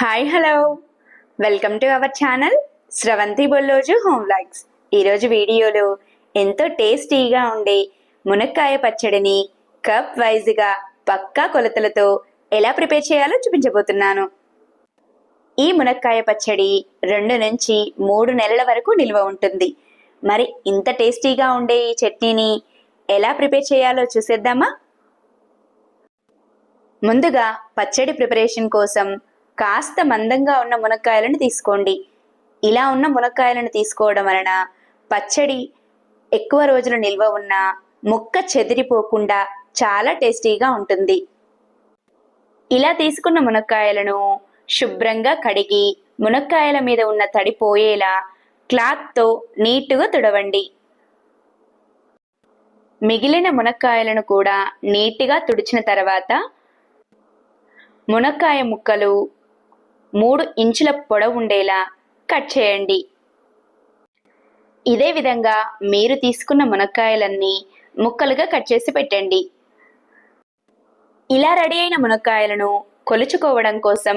Hi hello welcome to our channel Sravanthi Bolloju home likes ఈరోజు వీడియోలో ఎంతో టేస్టీగా ఉండే మునక్కాయ పచ్చడిని కప్ వైజ్గా పక్కా కొలతలతో ఎలా ప్రిపేర్ చేయాలో చూపించబోతున్నాను. ఈ మునక్కాయ పచ్చడి రెండు నుంచి మూడు నెలల వరకు నిల్వ ఉంటుంది. మరి ఇంత టేస్టీగా ఉండే ఈ చట్నీని ఎలా ప్రిపేర్ చేయాలో చూసేద్దామా? ముందుగా పచ్చడి ప్రిపరేషన్ కోసం కాస్త మందంగా ఉన్న మునక్కాయలను తీసుకోండి. ఇలా ఉన్న మునక్కాయలను తీసుకోవడం వలన పచ్చడి ఎక్కువ రోజులు నిల్వ ఉన్న ముక్క చెదిరిపోకుండా చాలా టేస్టీగా ఉంటుంది. ఇలా తీసుకున్న మునక్కాయలను శుభ్రంగా కడిగి మునక్కాయల మీద ఉన్న తడి పోయేలా క్లాత్తో నీటుగా తుడవండి. మిగిలిన మునక్కాయలను కూడా నీట్గా తుడిచిన తర్వాత మునక్కాయ ముక్కలు మూడు ఇంచుల పొడవుండేలా కట్ చేయండి. ఇదే విధంగా మీరు తీసుకున్న మునక్కాయలన్నీ ముక్కలుగా కట్ చేసి పెట్టండి. ఇలా రెడీ అయిన మునక్కాయలను కొలుచుకోవడం కోసం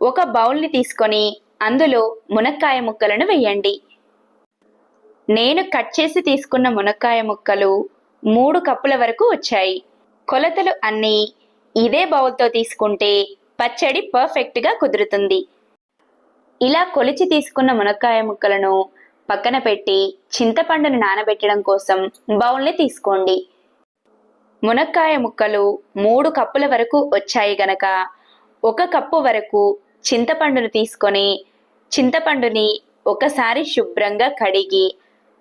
ఒక బౌల్ని తీసుకొని అందులో మునక్కాయ ముక్కలను వేయండి. నేను కట్ చేసి తీసుకున్న మునక్కాయ ముక్కలు మూడు కప్పుల వరకు వచ్చాయి. కొలతలు అన్నీ ఇదే బౌల్తో తీసుకుంటే పచ్చడి పర్ఫెక్ట్గా కుదురుతుంది. ఇలా కొలిచి తీసుకున్న మునక్కాయ ముక్కలను పక్కన పెట్టి చింతపండును నానబెట్టడం కోసం బౌల్ని తీసుకోండి. మునక్కాయ ముక్కలు మూడు కప్పుల వరకు వచ్చాయి గనక ఒక కప్పు వరకు చింతపండును తీసుకొని చింతపండుని ఒకసారి శుభ్రంగా కడిగి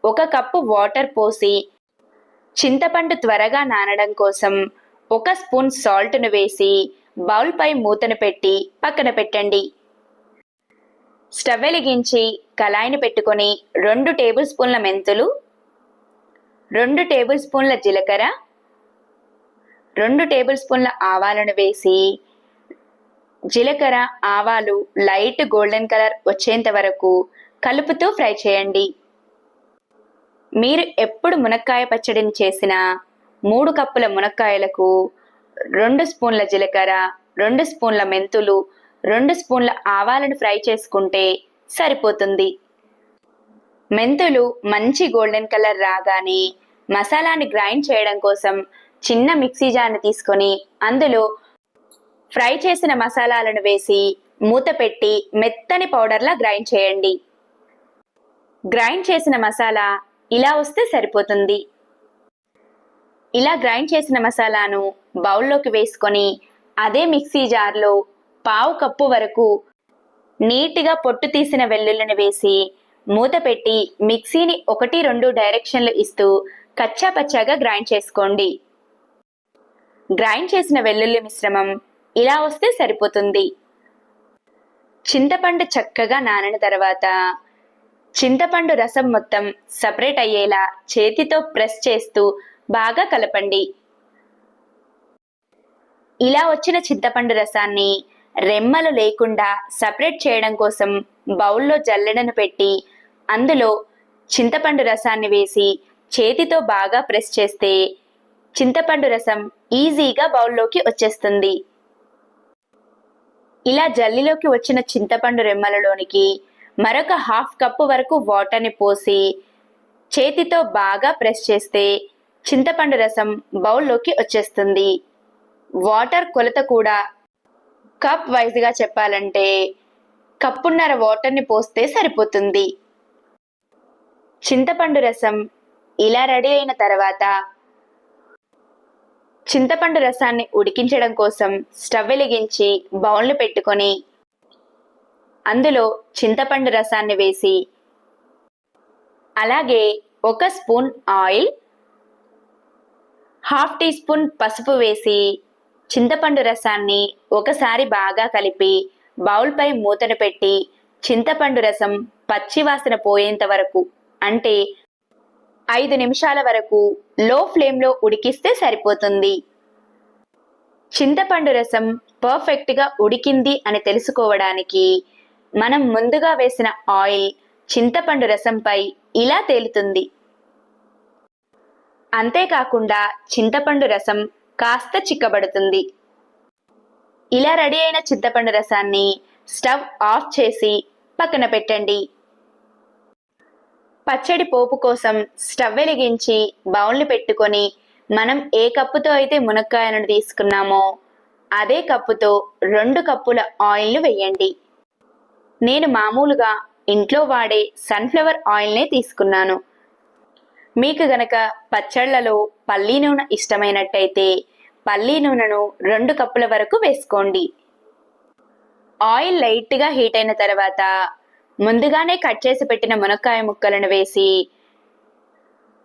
ఒక కప్పు వాటర్ పోసి చింతపండు త్వరగా నానడం కోసం ఒక స్పూన్ సాల్ట్ను వేసి బౌల్పై మూతను పెట్టి పక్కన పెట్టండి. స్టవ్ వెలిగించి కళాయిని పెట్టుకొని రెండు టేబుల్ స్పూన్ల మెంతులు రెండు టేబుల్ స్పూన్ల జీలకర్ర రెండు టేబుల్ స్పూన్ల ఆవాలను వేసి జీలకర్ర ఆవాలు లైట్ గోల్డెన్ కలర్ వచ్చేంత వరకు కలుపుతూ ఫ్రై చేయండి. మీరు ఎప్పుడు మునక్కాయ పచ్చడిని చేసినా మూడు కప్పుల మునక్కాయలకు రెండు స్పూన్ల జీలకర్ర రెండు స్పూన్ల మెంతులు రెండు స్పూన్ల ఆవాలను ఫ్రై చేసుకుంటే సరిపోతుంది. మెంతులు మంచి గోల్డెన్ కలర్ రాగానే మసాలాని గ్రైండ్ చేయడం కోసం చిన్న మిక్సీ జార్ని తీసుకొని అందులో ఫ్రై చేసిన మసాలాలను వేసి మూత పెట్టి మెత్తని పౌడర్లా గ్రైండ్ చేయండి. గ్రైండ్ చేసిన మసాలా ఇలా వస్తే సరిపోతుంది. ఇలా గ్రైండ్ చేసిన మసాలాను బౌల్లోకి వేసుకొని అదే మిక్సీ జార్లో పావు కప్పు వరకు నీట్గా పొట్టు తీసిన వెల్లుల్లిని వేసి మూత పెట్టి మిక్సీని ఒకటి రెండు డైరెక్షన్లు ఇస్తూ కచ్చా పచ్చాగా గ్రైండ్ చేసుకోండి. గ్రైండ్ చేసిన వెల్లుల్లి మిశ్రమం ఇలా వస్తే సరిపోతుంది. చింతపండు చక్కగా నానిన తర్వాత చింతపండు రసం మొత్తం సపరేట్ అయ్యేలా చేతితో ప్రెస్ చేస్తూ బాగా కలపండి. ఇలా వచ్చిన చింతపండు రసాన్ని రెమ్మలు లేకుండా సపరేట్ చేయడం కోసం బౌల్లో జల్లెడను పెట్టి అందులో చింతపండు రసాన్ని వేసి చేతితో బాగా ప్రెస్ చేస్తే చింతపండు రసం ఈజీగా బౌల్లోకి వచ్చేస్తుంది. ఇలా జల్లిలోకి వచ్చిన చింతపండు రెమ్మలలోనికి మరొక హాఫ్ కప్పు వరకు వాటర్ని పోసి చేతితో బాగా ప్రెస్ చేస్తే చింతపండు రసం బౌల్లోకి వచ్చేస్తుంది. వాటర్ కొలత కూడా కప్ వైజ్గా చెప్పాలంటే కప్పున్నర వాటర్ని పోస్తే సరిపోతుంది. చింతపండు రసం ఇలా రెడీ అయిన తర్వాత చింతపండు రసాన్ని ఉడికించడం కోసం స్టవ్ వెలిగించి బౌల్ని పెట్టుకొని అందులో చింతపండు రసాన్ని వేసి అలాగే ఒక spoon oil half teaspoon పసుపు వేసి చింతపండు రసాన్ని ఒకసారి బాగా కలిపి బౌల్పై మూతను పెట్టి చింతపండు రసం పచ్చివాసన పోయేంత వరకు అంటే ఐదు నిమిషాల వరకు లో ఫ్లేమ్లో ఉడికిస్తే సరిపోతుంది. చింతపండు రసం పర్ఫెక్ట్గా ఉడికింది అని తెలుసుకోవడానికి మనం ముందుగా వేసిన ఆయిల్ చింతపండు రసంపై ఇలా తేలుతుంది. అంతేకాకుండా చింతపండు రసం కాస్త చిక్కబడుతుంది. ఇలా రెడీ అయిన చింతపండు రసాన్ని స్టవ్ ఆఫ్ చేసి పక్కన పెట్టండి. పచ్చడి పోపు కోసం స్టవ్ వెలిగించి బౌల్ని పెట్టుకొని మనం ఏ కప్పుతో అయితే మునక్కాయలను తీసుకున్నామో అదే కప్పుతో రెండు కప్పుల ఆయిల్ను వేయండి. నేను మామూలుగా ఇంట్లో వాడే సన్ఫ్లవర్ ఆయిల్నే తీసుకున్నాను. మీకు గనక పచ్చళ్ళలో పల్లీ నూనె ఇష్టమైనట్టయితే పల్లీ నూనెను రెండు కప్పుల వరకు వేసుకోండి. ఆయిల్ లైట్గా హీట్ అయిన తర్వాత ముందుగానే కట్ చేసి పెట్టిన మునక్కాయ ముక్కలను వేసి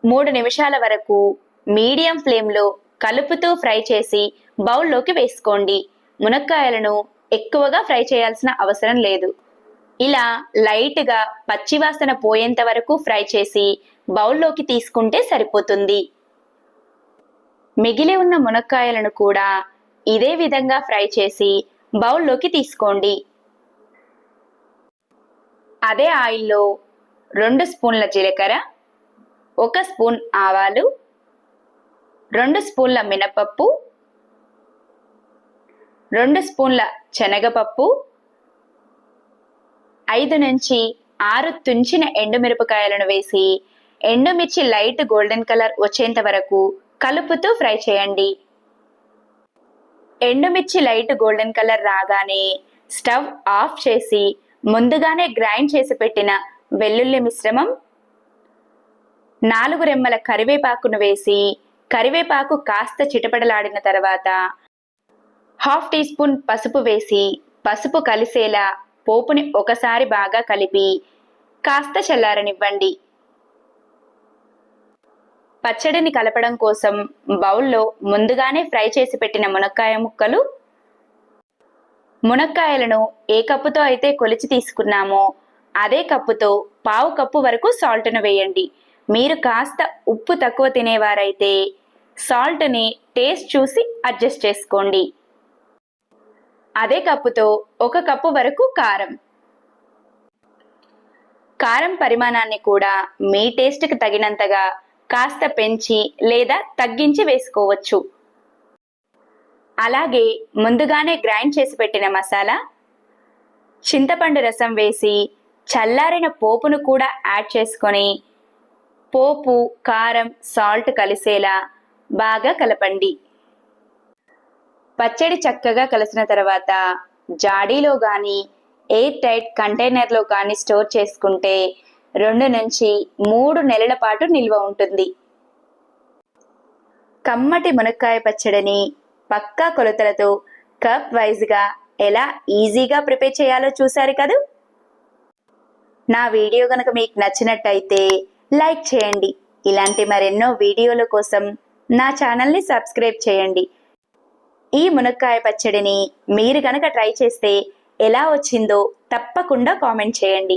మూడు నిమిషాల వరకు మీడియం ఫ్లేమ్లో కలుపుతూ ఫ్రై చేసి బౌల్లోకి వేసుకోండి. మునక్కాయలను ఎక్కువగా ఫ్రై చేయాల్సిన అవసరం లేదు. ఇలా లైట్గా పచ్చివాసన పోయేంత వరకు ఫ్రై చేసి బౌల్లోకి తీసుకుంటే సరిపోతుంది. మిగిలి ఉన్న మునక్కాయలను కూడా ఇదే విధంగా ఫ్రై చేసి బౌల్లోకి తీసుకోండి. అదే ఆయిల్లో రెండు స్పూన్ల జీలకర్ర ఒక స్పూన్ ఆవాలు రెండు స్పూన్ల మినపప్పు రెండు స్పూన్ల శనగపప్పు ఐదు నుంచి ఆరు తుంచిన ఎండుమిరపకాయలను వేసి ఎండుమిర్చి లైట్ గోల్డెన్ కలర్ వచ్చేంత వరకు కలుపుతూ ఫ్రై చేయండి. ఎండుమిర్చి లైట్ గోల్డెన్ కలర్ రాగానే స్టవ్ ఆఫ్ చేసి ముందుగానే గ్రైండ్ చేసి పెట్టిన వెల్లుల్లి మిశ్రమం నాలుగు రెమ్మల కరివేపాకును వేసి కరివేపాకు కాస్త చిటపడలాడిన తర్వాత హాఫ్ టీ స్పూన్ పసుపు వేసి పసుపు కలిసేలా పోపుని ఒకసారి బాగా కలిపి కాస్త చల్లారనివ్వండి. పచ్చడిని కలపడం కోసం బౌల్లో ముందుగానే ఫ్రై చేసి పెట్టిన మునక్కాయ ముక్కలు మునక్కాయలను ఏ కప్పుతో అయితే కొలిచి తీసుకున్నామో అదే కప్పుతో పావు కప్పు వరకు సాల్ట్ను వేయండి. మీరు కాస్త ఉప్పు తక్కువ తినేవారైతే సాల్ట్ని టేస్ట్ చూసి అడ్జస్ట్ చేసుకోండి. అదే కప్పుతో ఒక కప్పు వరకు కారం. కారం పరిమాణాన్ని కూడా మీ టేస్ట్కి తగినంతగా కాస్త పెంచి లేదా తగ్గించి వేసుకోవచ్చు. అలాగే ముందుగానే గ్రైండ్ చేసి పెట్టిన మసాలా చింతపండు రసం వేసి చల్లారిన పోపును కూడా యాడ్ చేసుకొని పోపు కారం సాల్ట్ కలిసేలా బాగా కలపండి. పచ్చడి చక్కగా కలిసిన తర్వాత జాడీలో కానీ ఎయిర్ టైట్ కంటైనర్లో కానీ స్టోర్ చేసుకుంటే రెండు నుంచి మూడు నెలల పాటు నిల్వ ఉంటుంది. కమ్మటి మునక్కాయ పచ్చడిని పక్కా కొలతలతో కప్ వైజ్గా ఎలా ఈజీగా ప్రిపేర్ చేయాలో చూసారు కదూ? నా వీడియో కనుక మీకు నచ్చినట్టయితే లైక్ చేయండి. ఇలాంటి మరెన్నో వీడియోల కోసం నా ఛానల్ని సబ్స్క్రైబ్ చేయండి. ఈ మునక్కాయ పచ్చడిని మీరు కనుక ట్రై చేస్తే ఎలా వచ్చిందో తప్పకుండా కామెంట్ చేయండి.